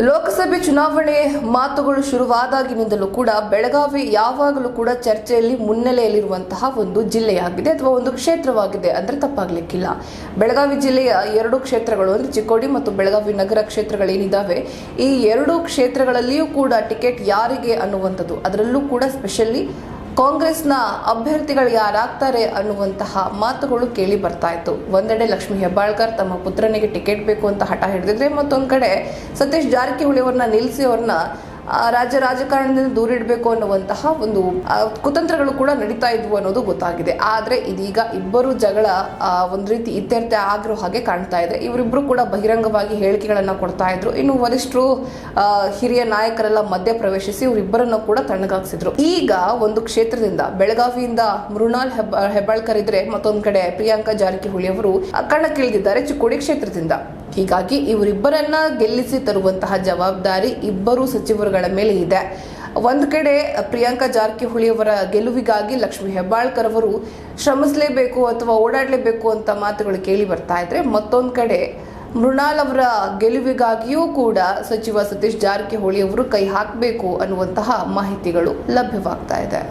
ಲೋಕಸಭೆ ಚುನಾವಣೆ ಮಾತುಗಳು ಶುರುವಾದಾಗಿನಿಂದಲೂ ಕೂಡ ಬೆಳಗಾವಿ ಯಾವಾಗಲೂ ಕೂಡ ಚರ್ಚೆಯಲ್ಲಿ ಮುನ್ನೆಲೆಯಲ್ಲಿರುವಂತಹ ಒಂದು ಜಿಲ್ಲೆಯಾಗಿದೆ ಅಥವಾ ಒಂದು ಕ್ಷೇತ್ರವಾಗಿದೆ ಅಂದ್ರೆ ತಪ್ಪಾಗ್ಲಿಕ್ಕಿಲ್ಲ. ಬೆಳಗಾವಿ ಜಿಲ್ಲೆಯ ಎರಡು ಕ್ಷೇತ್ರಗಳು ಅಂದ್ರೆ ಚಿಕ್ಕೋಡಿ ಮತ್ತು ಬೆಳಗಾವಿ ನಗರ ಕ್ಷೇತ್ರಗಳೇನಿದ್ದಾವೆ ಈ ಎರಡು ಕ್ಷೇತ್ರಗಳಲ್ಲಿಯೂ ಕೂಡ ಟಿಕೆಟ್ ಯಾರಿಗೆ ಅನ್ನುವಂಥದ್ದು, ಅದರಲ್ಲೂ ಕೂಡ ಸ್ಪೆಷಲಿ ಕಾಂಗ್ರೆಸ್ನ ಅಭ್ಯರ್ಥಿಗಳು ಯಾರಾಗ್ತಾರೆ ಅನ್ನುವಂತಹ ಮಾತುಗಳು ಕೇಳಿ ಬರ್ತಾ ಇತ್ತು. ಒಂದೆಡೆ ಲಕ್ಷ್ಮಿ ಹೆಬ್ಬಾಳ್ಕರ್ ತಮ್ಮ ಪುತ್ರನಿಗೆ ಟಿಕೆಟ್ ಬೇಕು ಅಂತ ಹಠ ಹಿಡಿದಿದ್ರೆ ಮತ್ತೊಂದು ಕಡೆ ಸತೀಶ್ ಜಾರಕಿಹೊಳಿ ಅವ್ರನ್ನ ನಿಲ್ಲಿಸಿ ಅವ್ರನ್ನ ರಾಜ್ಯ ರಾಜಕಾರಣದಿಂದ ದೂರಿಡಬೇಕು ಅನ್ನುವಂತಹ ಒಂದು ಕುತಂತ್ರಗಳು ಕೂಡ ನಡೀತಾ ಇದ್ವು ಅನ್ನೋದು ಗೊತ್ತಾಗಿದೆ. ಆದ್ರೆ ಇದೀಗ ಇಬ್ಬರು ಜಗಳ ಒಂದು ರೀತಿ ಇತ್ಯರ್ಥ ಆಗಿರೋ ಹಾಗೆ ಕಾಣ್ತಾ ಇದೆ. ಇವರಿಬ್ಬರು ಕೂಡ ಬಹಿರಂಗವಾಗಿ ಹೇಳಿಕೆಗಳನ್ನ ಕೊಡ್ತಾ ಇದ್ರು. ಇನ್ನು ವರಿಷ್ಠರು ಹಿರಿಯ ನಾಯಕರೆಲ್ಲ ಮಧ್ಯ ಪ್ರವೇಶಿಸಿ ಇವರಿಬ್ಬರನ್ನ ಕೂಡ ತಣ್ಣಗಾಗಿಸಿದ್ರು ಈಗ ಒಂದು ಕ್ಷೇತ್ರದಿಂದ, ಬೆಳಗಾವಿಯಿಂದ ಮೃಣಾಲ್ ಹೆಬ್ಬ ಹೆಬ್ಬಾಳ್ಕರ್ ಇದ್ರೆ ಮತ್ತೊಂದ್ ಕಡೆ ಪ್ರಿಯಾಂಕಾ ಜಾರಕಿಹೊಳಿ ಅವರು ಕಣಕ್ಕಿಳಿದಿದ್ದಾರೆ ಚಿಕ್ಕೋಡಿ ಕ್ಷೇತ್ರದಿಂದ. ಹೀಗಾಗಿ ಇವರಿಬ್ಬರನ್ನ ಗೆಲ್ಲಿಸಿ ತರುವಂತಹ ಜವಾಬ್ದಾರಿ ಇಬ್ಬರು ಸಚಿವರುಗಳ ಮೇಲೆ ಇದೆ. ಒಂದು ಕಡೆ ಪ್ರಿಯಾಂಕಾ ಜಾರಕಿಹೊಳಿ ಅವರ ಗೆಲುವಿಗಾಗಿ ಲಕ್ಷ್ಮಿ ಹೆಬ್ಬಾಳ್ಕರ್ ಅವರು ಶ್ರಮಿಸಲೇಬೇಕು ಅಥವಾ ಓಡಾಡಲೇಬೇಕು ಅಂತ ಮಾತುಗಳು ಕೇಳಿ ಬರ್ತಾ ಇದ್ರೆ ಮತ್ತೊಂದು ಕಡೆ ಮೃಣಾಲ್ ಅವರ ಗೆಲುವಿಗಾಗಿಯೂ ಕೂಡ ಸಚಿವ ಸತೀಶ್ ಜಾರಕಿಹೊಳಿ ಅವರು ಕೈ ಹಾಕಬೇಕು ಅನ್ನುವಂತಹ ಮಾಹಿತಿಗಳು ಲಭ್ಯವಾಗ್ತಾ ಇದೆ.